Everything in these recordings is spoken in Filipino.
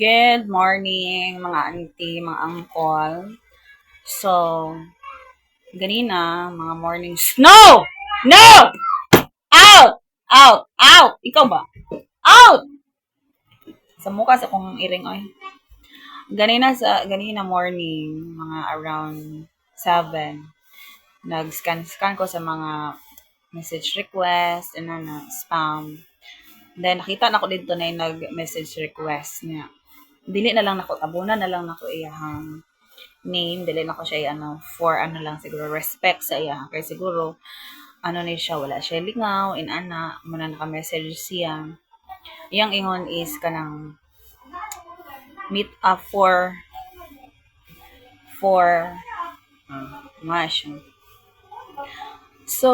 Good morning, mga auntie, mga uncle. So, ganina, mga morning snow! No! Out! Out! Out! Ikaw ba? Out! Sa mukha sa kong iring, oy. Ganina sa, ganina morning, mga around 7, nag-scan-scan ko sa mga message request, and ano, spam. Then, nakita na ko dito na yung nag-message request niya. Dili na lang nako, tabunan na lang nako iyahang name, dili na ko siya ano, for ano lang siguro, respect sa iya. Kaya siguro, ano ni siya, wala siya lingaw, in ana, muna naka-message siya. Yang ingon is kanang meet up for for uh, nga siya. So,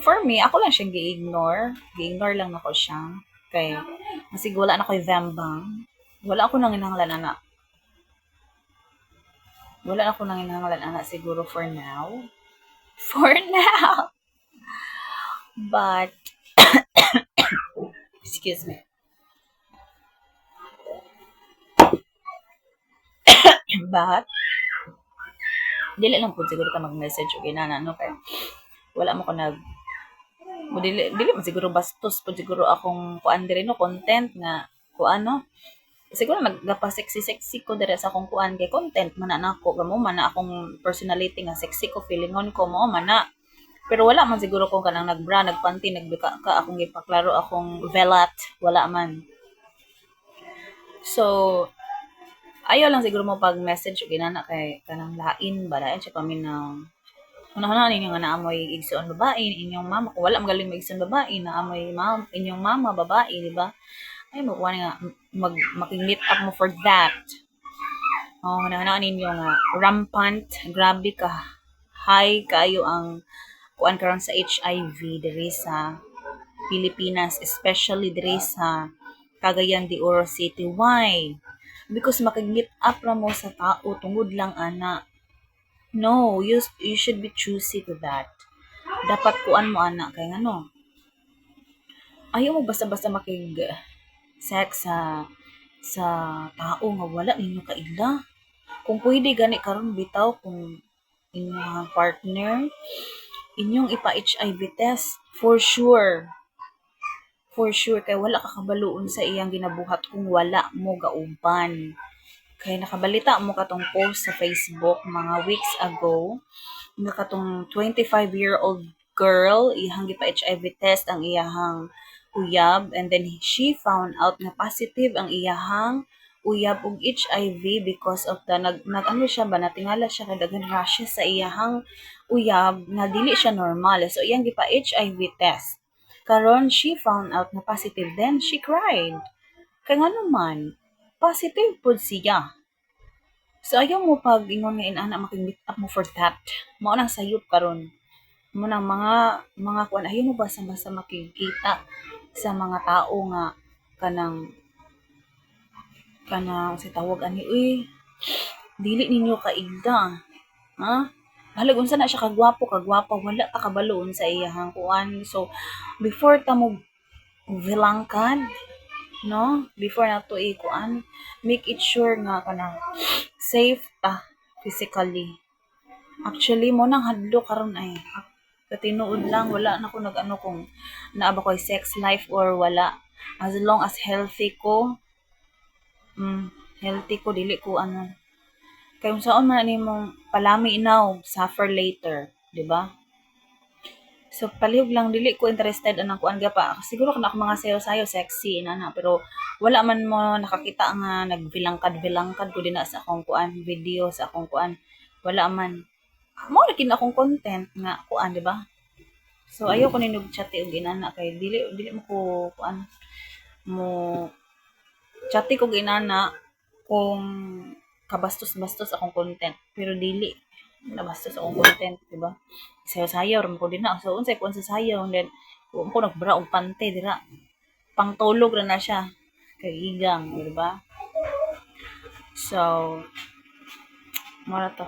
for me, ako lang siyang gi-ignore. Gi-ignore lang ako siya. Kay, kasi wala na ko'y vembang. Wala ako nang inahanglan anak. Wala ako nang inahanglan anak siguro for now. For now. But, excuse me. But, dili lang po siguro ka mag-message o ginana, no? Kaya, wala mo ko nag dili dili siguro bastos po siguro akong kuan diri no content nga kuan no siguro nagapa sexy sexy ko diri sa akong kuan kay content man na nako mo man na akong personality nga sexy ko feelingon ko mo man na pero wala man siguro kung kanang nagbra nagpanty nagbika ka akong gipaklaro akong velat wala man so ayaw lang siguro mo pag message ginana kay kanang lain ba lain siya paminaw Una-una ninyo nga naamoy igsoon babae, inyong mama. Kung wala magaling maigsoon babae, naamoy mama, inyong mama, babae, di ba? Ay, mo nga mag, makig-meet up mo for that. Oh, una-una ninyo nga rampant, grabe ka. High kayo ang kuan karon sa HIV diri sa Pilipinas, especially diri sa Cagayan de Oro City. Why? Because makig-meet up ra mo sa tao tungod lang ana No, you, you should be choosy to that. Dapat kuan mo anak kay ano. Ayaw mo basta-basta makig sex sa sa tao nga wala ninyo kaila. Kung pwede gani karon bitaw kung inyong partner inyong ipa HIV test for sure. For sure kay wala ka kabaluon sa iyang ginabuhat kung wala mo gauban. Kaya nakabalita mo katong post sa Facebook mga weeks ago nga katong 25-year-old girl ihang gipa HIV test ang iyahang uyab and then she found out na positive ang iyahang uyab og HIV because of the nag, nag ano siya ba natingala siya kay daghan rashes sa iyahang uyab na dili siya normal so iyang gipa HIV test karon she found out na positive then she cried kay ngano man positive pod siya. So ayaw mo pag ingon nga inana makig-meet up mo for that. Mao nang sayop karon. Mo nang mga mga kuan ayaw mo basta-basta makikita sa mga tao nga kanang kanang si tawag ani uy dili ninyo kaigda ha? Balag unsa na siya kagwapo kagwapa wala ta kabaloon sa iyahang kuan. So before ta mo vilangkad no? Before na to ikuan make it sure nga kanang safe ta physically. Actually mo nang hadlo karon ay katinuod lang wala na ko nagano kung naaba ko sex life or wala as long as healthy ko mm, healthy ko dili ko ano kay kung saan man nimong palami now suffer later di ba So, palihog lang, dili ko interested anang kuan pa. Siguro kana ako mga sayo-sayo, sexy, inana. Pero, wala man mo nakakita nga nagbilangkad-bilangkad ko din na sa akong kuan, video, sa akong kuan. Wala man. Mo na kin akong content nga kuan, di ba? So, ayaw ko ninog chati og inana kay dili dili mo ko kuan mo chati ko inana kung kabastos-bastos akong content. Pero dili nabasta sa akong content, di ba? Sayaw-sayaw, ram ko din na. So, unsay ko sa sayaw, and then, kung ko nagbra og pante, dira. Pangtulog na na siya. Kay igang, di ba? So, mara to.